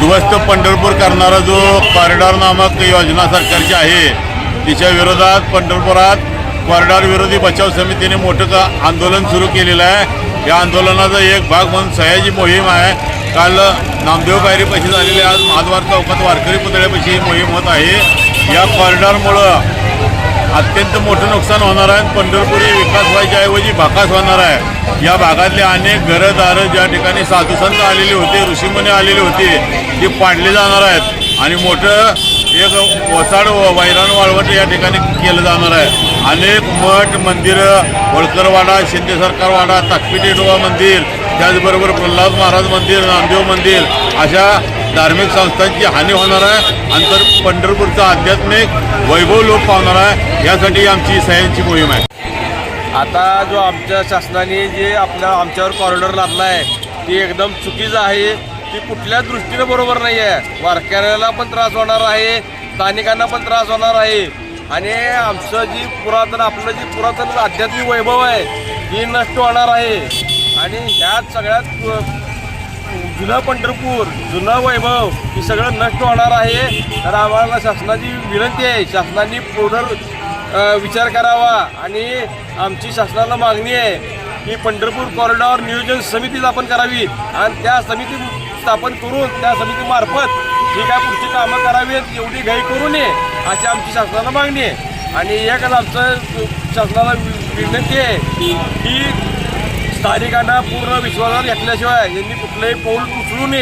उद्ध्वस्त पंढरपूर करणारा जो कॉरिडॉर नामक योजना सरकारची आहे तिच्या विरोधात पंढरपुरात कॉरिडॉर विरोधी बचाव समितीने मोठं आंदोलन सुरू केलेलं आहे. या आंदोलनाचा एक भाग म्हणून सह्याची मोहीम आहे. काल नामदेव पायरीपाशी झालेली आज महाद्वार चौकात वारकरी पुतळ्यापाशी ही मोहीम होत आहे. या कॉरिडॉरमुळं अत्यंत मोठं नुकसान होणार आहे. पंढरपुरी विकास व्हायच्या ऐवजी भाकास होणार आहे. या भागातले अनेक घरदारं ज्या ठिकाणी साधुसंत आलेले होते ऋषीमुनी आलेले होते ती पाडले जाणार आहेत. आणि मोठं एक वसाड व- वैराण वाळवट या ठिकाणी केलं जाणार आहे. अनेक मठ मंदिरं होळकरवाडा शिंदे सरकारवाडा ताकपिटेडोबा मंदिर त्याचबरोबर प्रल्हाद महाराज मंदिर नामदेव मंदिर अशा धार्मिक संस्थांची हानी होणार आहे. आणि तर पंढरपूरचं आध्यात्मिक वैभव लोप पावणार आहे. यासाठी आमची सह्यांची मोहीम आहे. आता जो आमच्या शासनाने जे आपल्या आमच्यावर कॉरिडॉर लादला आहे ती एकदम चुकीचं आहे. ती कुठल्याच दृष्टीनं बरोबर नाही आहे वारकऱ्याला पण त्रास होणार आहे स्थानिकांना पण त्रास होणार आहे. आणि आमचं जी पुरातन आपलं जी पुरातन आध्यात्मिक वैभव आहे ती नष्ट होणार आहे. आणि ह्यात सगळ्यात जुनं पंढरपूर जुनं वैभव हे सगळं नष्ट होणार आहे. तर आम्हाला शासनाची विनंती आहे. शासनाने पुढं विचार करावा. आणि आमची शासनाला मागणी आहे की पंढरपूर कॉरिडॉर नियोजन समिती स्थापन करावी. आणि त्या समिती स्थापन करून त्या समितीमार्फत जी काय पुढची कामं करावीत एवढी घाई करू नये अशी आमची शासनाला मागणी आहे. आणि एकच आमचं शासनाला विनंती आहे की स्थानिकांना पूर्ण विश्वासात घेतल्याशिवाय यांनी कुठलंही पाऊल उचलू नये.